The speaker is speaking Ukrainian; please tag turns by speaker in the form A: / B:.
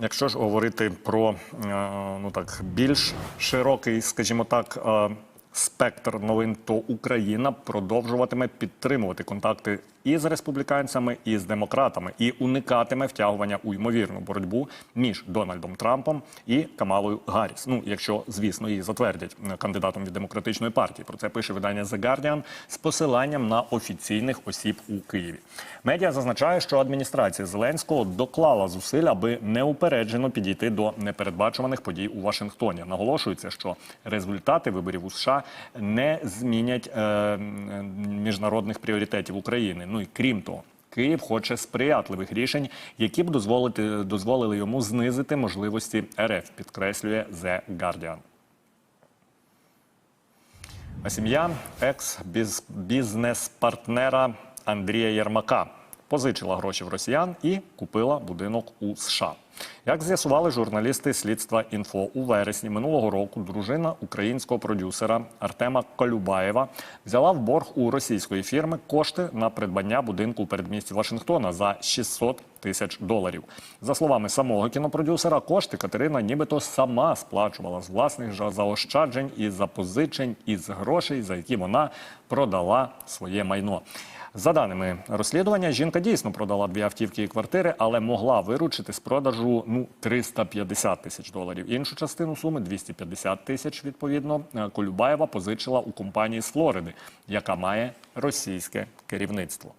A: Якщо ж говорити про е, ну так більш широкий, скажімо так, е, спектр новин, то Україна продовжуватиме підтримувати контакти і з республіканцями, і з демократами, і уникатиме втягування у ймовірну боротьбу між Дональдом Трампом і Камалою Гарріс. Ну, якщо звісно її затвердять кандидатом від демократичної партії. Про це пише видання The Guardian з посиланням на офіційних осіб у Києві. Медіа зазначає, що адміністрація Зеленського доклала зусиль, аби неупереджено підійти до непередбачуваних подій у Вашингтоні. Наголошується, що результати виборів у США не змінять е, міжнародних пріоритетів України. Ну і крім того. Київ хоче сприятливих рішень, які б дозволити дозволили йому знизити можливості РФ, підкреслює The Guardian. А сім'я екс-бізнес-партнера Андрія Єрмака позичила гроші в росіян і купила будинок у США. Як з'ясували журналісти слідства інфо у вересні минулого року, дружина українського продюсера Артема Колюбаєва взяла в борг у російської фірми кошти на придбання будинку у передмісті Вашингтона за 600 тисяч доларів. За словами самого кінопродюсера, кошти Катерина нібито сама сплачувала з власних же заощаджень і запозичень із грошей, за які вона продала своє майно. За даними розслідування, жінка дійсно продала дві автівки і квартири, але могла виручити з продажу ну 350 тисяч доларів. Іншу частину суми 250 тисяч. Відповідно, е, Колюбаєва позичила у компанії з Флориди, яка має російське керівництво.